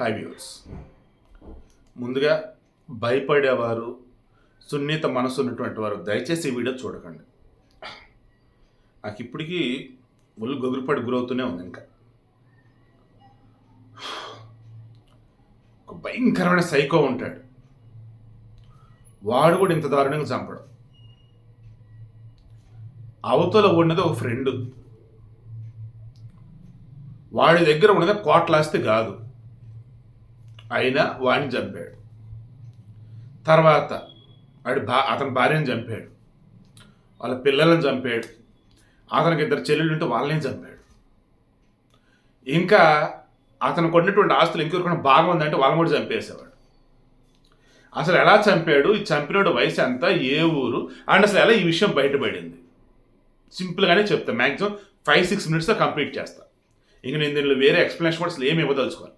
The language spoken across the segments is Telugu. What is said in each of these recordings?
హాయ్ వ్యూర్స్ ముందుగా భయపడేవారు సున్నిత మనసు ఉన్నటువంటి వారు దయచేసి ఈ వీడియో చూడకండి. నాకు ఇప్పటికీ ఒళ్ళు గొగురుపడి గురవుతూనే ఉంది ఇంకా. ఒక భయంకరమైన సైకో ఉంటాడు. వాడు కూడా ఇంత దారుణంగా చంపడం. అవతల ఉన్నది ఒక ఫ్రెండ్. వాడి దగ్గర ఉన్నది కోట్లాస్తి కాదు. అయినా వాడిని చంపాడు. తర్వాత వాడి బా అతని భార్యను చంపాడు. వాళ్ళ పిల్లలను చంపాడు. అతనికి ఇద్దరు చెల్లెళ్ళు ఉంటే వాళ్ళని చంపాడు. ఇంకా అతను కొన్నటువంటి ఆస్తులు ఇంకొకరికైనా భాగం ఉందంటే వాళ్ళని కూడా చంపేసేవాడు. అసలు ఎలా చంపాడు? ఈ చంపినోడు వయసు ఎంత? ఏ ఊరు? అండ్ అసలు ఎలా ఈ విషయం బయటపడింది? సింపుల్గానే చెప్తా. మ్యాక్సిమం ఫైవ్ సిక్స్ మినిట్స్లో కంప్లీట్ చేస్తా. ఇంక నేను దీనిలో వేరే ఎక్స్ప్లెనేషన్ కూడా అసలు ఏమి ఇవ్వదలుచుకోవాలి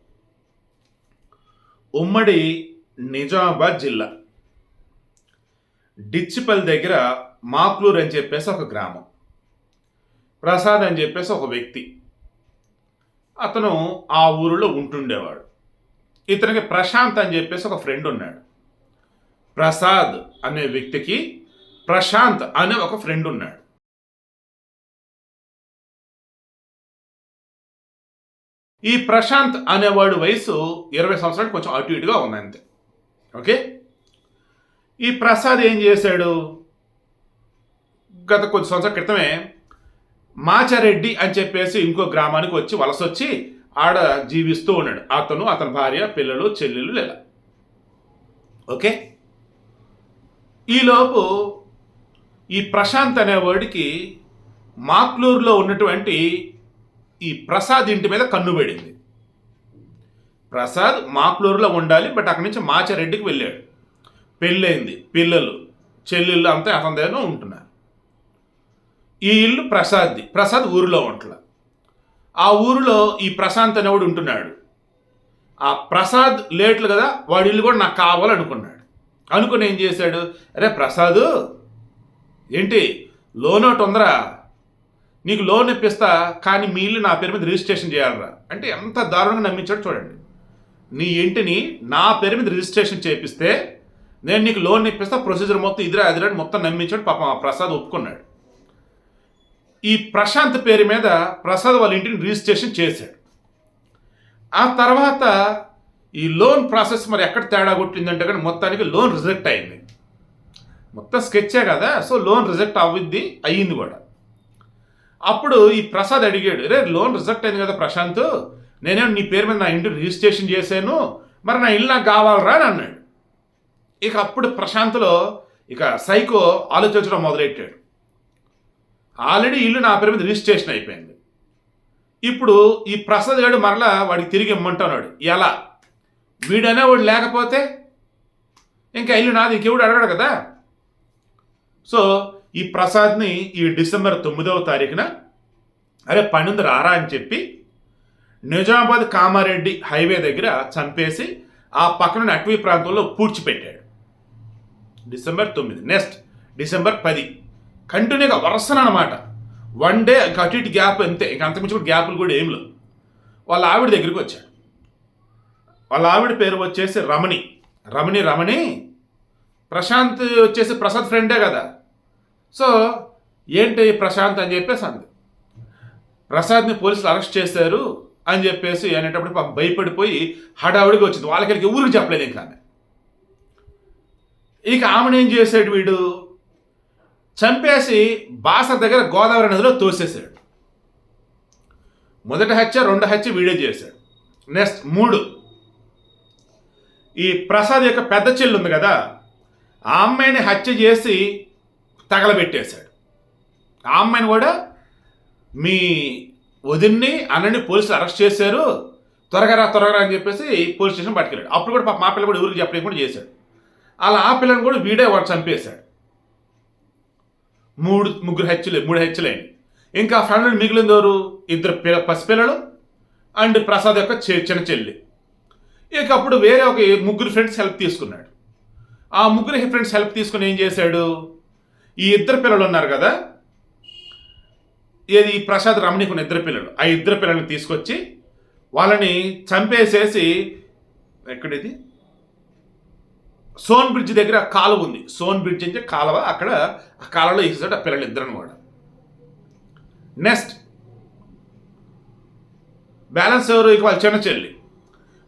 ఉమ్మడి నిజామాబాద్ జిల్లా. డిచ్చిపల్లి దగ్గర మాక్లూర్ అని చెప్పేసి ఒక గ్రామం. ప్రసాద్ అని చెప్పేసి ఒక వ్యక్తి. అతను ఆ ఊరిలో ఉంటుండేవాడు. ఇతనికి ప్రశాంత్ అని చెప్పేసి ఒక ఫ్రెండ్ ఉన్నాడు. ప్రసాద్ అనే వ్యక్తికి ప్రశాంత్ అనే ఒక ఫ్రెండ్ ఉన్నాడు. ఈ ప్రశాంత్ అనేవాడు వయసు ఇరవై సంవత్సరాలు కొంచెం అటు ఇటుగా ఉంది అంతే ఓకే? ఈ ప్రసాద్ ఏం చేశాడు? గత కొద్ది సంవత్సరాల క్రితమే మాచారెడ్డి అని చెప్పేసి ఇంకో గ్రామానికి వచ్చి వలస వచ్చి ఆడ జీవిస్తూ ఉన్నాడు. అతను అతని భార్య పిల్లలు చెల్లెలు లేదా ఓకే? ఈలోపు ఈ ప్రశాంత్ అనేవాడికి మాక్లూరులో ఉన్నటువంటి ఈ ప్రసాద్ ఇంటి మీద కన్ను పడింది ప్రసాద్ మాక్లూరులో ఉండాలి బట్ అక్కడి నుంచి మాచారెడ్డికి వెళ్ళాడు. పెళ్ళైంది పిల్లలు చెల్లెళ్ళు అంతా అతని దగ్గర ఉంటున్నారు. ఈ ఇల్లు ప్రసాద్ది ప్రసాద్ ఊరిలో ఉంటల. ఆ ఊరిలో ఈ ప్రశాంత్ అనేవాడు ఉంటున్నాడు. ఆ ప్రసాద్ లేట్లు కదా వాడి ఇల్లు కూడా నాకు కావాలనుకున్నాడు. అనుకుని ఏం చేశాడు? అరే ప్రసాద్ ఏంటి? లోన్ ఒకటి ఉందరా? నీకు లోన్ ఇప్పిస్తా కానీ మీ ఇల్లు నా పేరు మీద రిజిస్ట్రేషన్ చేయాలరా. అంటే ఎంత దారుణంగా నమ్మించాడు చూడండి. నీ ఇంటిని నా పేరు మీద రిజిస్ట్రేషన్ చేపిస్తే నేను నీకు లోన్ ఇప్పిస్తా ప్రొసీజర్ మొత్తం ఇదిరా అదిరా మొత్తం నమ్మించాడు పాపం ఆ ప్రసాద్ ఒప్పుకున్నాడు. ఈ ప్రశాంత్ పేరు మీద ప్రసాద్ వాళ్ళ ఇంటిని రిజిస్ట్రేషన్ చేశాడు. ఆ తర్వాత ఈ లోన్ ప్రాసెస్ మరి ఎక్కడ తేడా కొట్టిందంటే కానీ మొత్తానికి లోన్ రిజెక్ట్ అయింది. మొత్తం స్కెచ్చే కదా సో లోన్ రిజెక్ట్ అవ్విద్ది అయ్యింది కూడా. అప్పుడు ఈ ప్రసాద్ అడిగాడు రే లోన్ రిజెక్ట్ అయింది కదా ప్రశాంత్ నేనేం నీ పేరు మీద నా ఇంటి రిజిస్ట్రేషన్ చేశాను మరి నా ఇల్లు నాకు కావాలరా? అని అన్నాడు. ఇక అప్పుడు ప్రశాంత్లో ఇక సైకో ఆలోచించడం మొదలెట్టాడు. ఆల్రెడీ ఇల్లు నా పేరు మీద రిజిస్ట్రేషన్ అయిపోయింది. ఇప్పుడు ఈ ప్రసాద్ గారు మరలా వాడికి తిరిగి ఇమ్మంటున్నాడు ఎలా? వీడనే వాడు లేకపోతే? ఇంకా ఇల్లు నాది ఇంకెవడు అడగడు కదా? సో ఈ ప్రసాద్ని ఈ డిసెంబర్ తొమ్మిదవ తారీఖున అరే పనుంది రారా అని చెప్పి నిజామాబాద్ కామారెడ్డి హైవే దగ్గర చంపేసి ఆ పక్కన అటవీ ప్రాంతంలో పూడ్చిపెట్టాడు. డిసెంబర్ తొమ్మిది నెక్స్ట్ డిసెంబర్ పది. కంటిన్యూగా వరుసన అనమాట వన్ డే అటు ఇటు గ్యాప్ అంతే ఇంకా అంతకుమించి కూడా గ్యాపులు కూడా ఏం లేవు. వాళ్ళ ఆవిడ దగ్గరికి వచ్చాడు. వాళ్ళ ఆవిడ పేరు వచ్చేసి రమణి. రమణి రమణి ప్రశాంత్ వచ్చేసి ప్రసాద్ ఫ్రెండే కదా. సో ఏంటి ప్రశాంత్ అని చెప్పేసి అంది. ప్రసాద్ని పోలీసులు అరెస్ట్ చేశారు అని చెప్పేసి అనేటప్పుడు పాపం భయపడిపోయి హడావుడిగా వచ్చింది. వాళ్ళకి ఊరికి చెప్పలేదు ఇంకా ఆమె. ఇక ఆమెను ఏం చేశాడు వీడు? చంపేసి బాసర్ దగ్గర గోదావరి నదిలో తోసేశాడు. మొదటి హత్య రెండు హత్య వీడే చేశాడు. నెక్స్ట్ మూడు. ఈ ప్రసాద్ యొక్క పెద్ద చెల్లు ఉంది కదా ఆ అమ్మాయిని హత్య చేసి తగలబెట్టేశాడు. ఆ అమ్మాయిని కూడా మీ వదిన్ని అన్నని పోలీసులు అరెస్ట్ చేశారు. త్వరగా రా త్వరగా అని చెప్పేసి పోలీస్ స్టేషన్ పట్టుకెళ్ళాడు. అప్పుడు కూడా మా పిల్ల కూడా ఊరికి చెప్పలేక చేశాడు. అలా ఆ పిల్లని కూడా వీడే వాడు చంపేశాడు. మూడు ముగ్గురు హెచ్చలే మూడు హెచ్చలేండి ఇంకా ఫ్రెండ్ మిగిలింది ఎవరు? ఇద్దరు పిల్ల పసిపిల్లలు అండ్ ప్రసాద్ యొక్క చిన్న చెల్లి. ఇక అప్పుడు వేరే ఒక ముగ్గురు ఫ్రెండ్స్ హెల్ప్ తీసుకున్నాడు. ఆ ముగ్గురు ఫ్రెండ్స్ హెల్ప్ తీసుకుని ఏం చేశాడు? ఈ ఇద్దరు పిల్లలు ఉన్నారు కదా? ఏది? ప్రసాద్ రమణికి ఉన్న ఇద్దరు పిల్లలు. ఆ ఇద్దరు పిల్లల్ని తీసుకొచ్చి వాళ్ళని చంపేసేసి ఎక్కడిది? సోన్ బ్రిడ్జ్ దగ్గర కాలువ ఉంది. సోన్ బ్రిడ్జ్ అంటే కాలువ. అక్కడ ఆ కాలువలో వేసేసాడు ఆ పిల్లలు ఇద్దరు కూడా నెక్స్ట్. బ్యాలెన్స్ ఎవరు? ఇక వాళ్ళ చిన్న చెల్లి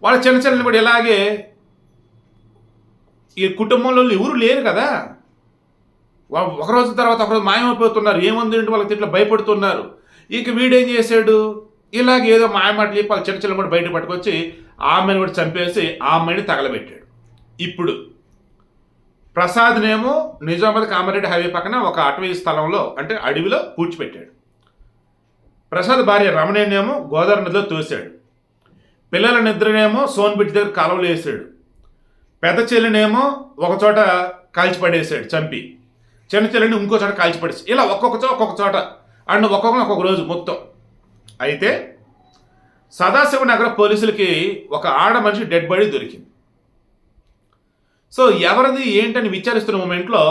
వాళ్ళ చిన్న చెల్లిని కూడా ఇలాగే ఈ కుటుంబంలో ఎవరు లేరు కదా? ఒక రోజు తర్వాత ఒక రోజు మాయమైపోతున్నారు. ఏముంది ఏంటి? వాళ్ళకి ఇట్లా భయపడుతున్నారు. ఇక వీడేం చేశాడు? ఇలాగ ఏదో మాయమాటలు చెప్పి వాళ్ళ చిన్న చిన్న కూడా బయట పట్టుకొచ్చి ఆమెను కూడా చంపేసి ఆ అమ్మాయిని తగలబెట్టాడు. ఇప్పుడు ప్రసాద్నేమో నిజామాబాద్ కామారెడ్డి హైవే పక్కన ఒక అటవీ స్థలంలో అంటే అడవిలో పూడ్చిపెట్టాడు ప్రసాద్ భార్య రమణేనేమో గోదావరి నదిలో తోశాడు. పిల్లల నిద్రనేమో సోన్ బిడ్డ దగ్గర కాలువలు వేసాడు పెద్ద చెల్లినేమో ఒకచోట కాల్చి కాల్చిపడేసాడు చంపి. చిన్న చెల్లిని ఇంకో చోట కాల్చిపడేసి ఇలా ఒక్కొక్క చోట ఒక్కొక్క చోట. అండ్ ఒక్కొక్కరు ఒక్కొక్క రోజు మొత్తం. అయితే సదాశివ నగర పోలీసులకి ఒక ఆడ మనిషి డెడ్ బాడీ దొరికింది. సో ఎవరిది ఏంటని విచారిస్తున్న మూమెంట్లో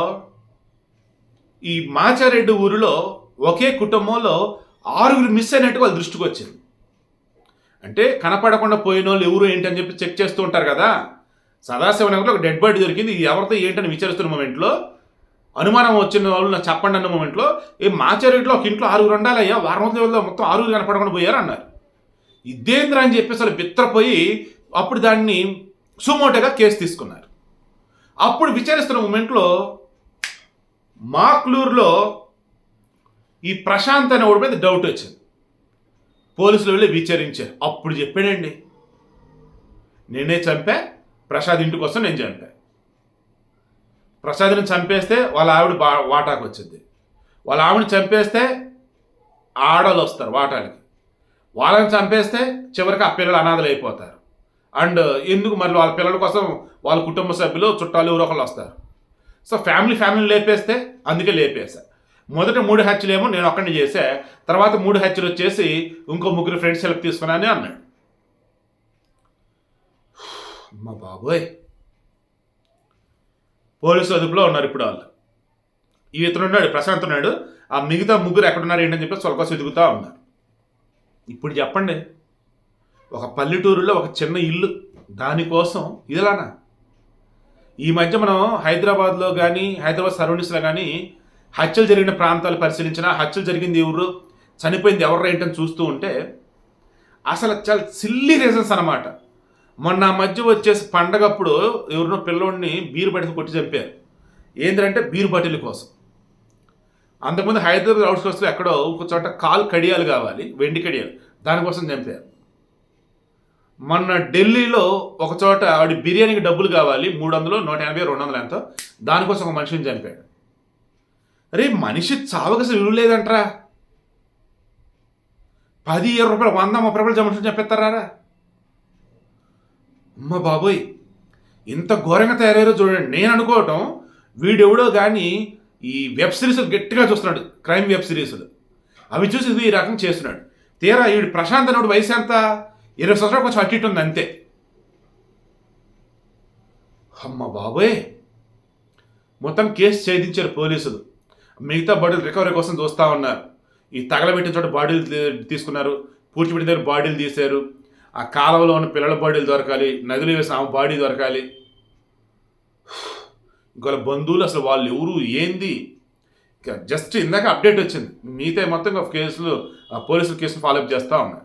ఈ మాచారెడ్డి ఊరిలో ఒకే కుటుంబంలో ఆరుగురు మిస్ అయినట్టు వాళ్ళ దృష్టికి వచ్చింది. అంటే కనపడకుండా పోయిన వాళ్ళు ఎవరు ఏంటని చెప్పి చెక్ చేస్తూ ఉంటారు కదా సదాశివనగర్లో ఒక డెడ్ బాడీ దొరికింది. ఇది ఎవరితో ఏంటని విచారిస్తున్న మూమెంట్లో అనుమానం వచ్చిన వాళ్ళు నాకు చెప్పండి అన్న మూమెంట్లో ఏ మాచారెడ్డిలో ఒక ఇంట్లో ఆరుగురు ఉండాలయ్యా వారం రోజుల మొత్తం ఆరుగురు కనపడకుండా పోయారు అన్నారు. ఇదేంద్ర అని చెప్పేసి వాళ్ళు బిత్రపోయి అప్పుడు దాన్ని సుమోటగా కేసు తీసుకున్నారు. అప్పుడు విచారిస్తున్న మూమెంట్లో మాక్లూరులో ఈ ప్రశాంత్ అనే వాడి మీద డౌట్ వచ్చింది. పోలీసులు వెళ్ళి విచారించారు. అప్పుడు చెప్పాడండి నేనే చంపా ప్రసాద్ ఇంటికి వస్తే నేను చంపా. ప్రసాద్ని చంపేస్తే వాళ్ళ ఆవిడ బా వాటాకు వచ్చింది. వాళ్ళ ఆవిడని చంపేస్తే ఆడవాళ్ళు వస్తారు వాటానికి వాళ్ళని చంపేస్తే చివరికి ఆ పిల్లలు అనాథలు అయిపోతారు. అండ్ ఎందుకు మరి వాళ్ళ పిల్లల కోసం వాళ్ళ కుటుంబ సభ్యులు చుట్టాలు ఎవరో వస్తారు. సో ఫ్యామిలీ ఫ్యామిలీ లేపేస్తే అందుకే లేపేశా. మొదట మూడు హత్యలేమో ఏమో నేను ఒక్కడిని చేసే తర్వాత మూడు హత్యలు వచ్చేసి ఇంకో ముగ్గురు ఫ్రెండ్స్ హెల్ప్ తీసుకున్నానని అన్నాడు. అమ్మ బాబోయ్. పోలీసు అదుపులో ఉన్నారు ఇప్పుడు వాళ్ళు. ఈ ఇతను ఉన్నాడు ప్రశాంత్ ఉన్నాడు. ఆ మిగతా ముగ్గురు ఎక్కడున్నారు ఏంటని చెప్పి స్వల్ప వెతుకుతా ఉన్నారు. ఇప్పుడు చెప్పండి ఒక పల్లెటూరులో ఒక చిన్న ఇల్లు దానికోసం ఇదిలానా? ఈ మధ్య మనం హైదరాబాద్లో కానీ హైదరాబాద్ సరౌండింగ్స్లో కానీ హత్యలు జరిగిన ప్రాంతాలు పరిశీలించిన హత్యలు జరిగింది ఎవరు చనిపోయింది ఎవరు ఏంటని చూస్తూ ఉంటే అసలు చాలా సిల్లీ రీజన్స్ అనమాట మొన్న ఆ మధ్య వచ్చేసి పండగప్పుడు ఎవరినో పిల్లోడిని బీరు బాటిల్ కొట్టి చంపారు. ఏంటంటే బీరు బాటిల్ కోసం. అంతకుముందు హైదరాబాద్ అవుట్స్కర్ట్స్లో ఎక్కడో ఒక చోట కాలు కడియాలు కావాలి వెండి కడియాలు దానికోసం చంపారు. మొన్న ఢిల్లీలో ఒక చోట ఆవిడ బిర్యానీకి డబ్బులు కావాలి మూడు వందలు నూట ఎనభై రెండు వందలు ఎంతో దానికోసం ఒక మనిషిని చంపాడు. అరే మనిషి చావక అసలు విలువ లేదంట్రా. పది ఇరవై రూపాయలు వంద ముప్పై రూపాయలు మనుషులు చెప్పేస్తారా అమ్మ బాబోయ్ ఇంత ఘోరంగా తయారయ్యారో చూడండి. నేను అనుకోవటం వీడెవడో కానీ ఈ వెబ్ సిరీస్లు గట్టిగా చూస్తున్నాడు క్రైమ్ వెబ్ సిరీస్లు. అవి చూసి ఇది ఈ రకం చేస్తున్నాడు. తీరా వీడు ప్రశాంత్ అనేవాడు వయసు ఎంత? ఇరవై సంవత్సరాలు కొంచెం అట్టి ఉంది అంతే. అమ్మ బాబోయ్ మొత్తం కేసు ఛేదించారు పోలీసులు. మిగతా బాడీలు రికవరీ కోసం చూస్తూ ఉన్నారు. ఈ తగలబెట్టిన చోట బాడీలు తీసుకున్నారు. పూడ్చిపెట్టిన దగ్గర బాడీలు తీశారు. ఆ కాలంలో ఉన్న పిల్లల బాడీలు దొరకాలి నదిలో వేసిన ఆమె బాడీ దొరకాలి. ఇంకో బంధువులు అసలు వాళ్ళు ఎవరు ఏంది? జస్ట్ ఇందాక అప్డేట్ వచ్చింది. మిగతా మొత్తం కేసులు ఆ పోలీసులు కేసులు ఫాలోఅప్ చేస్తూ ఉన్నారు.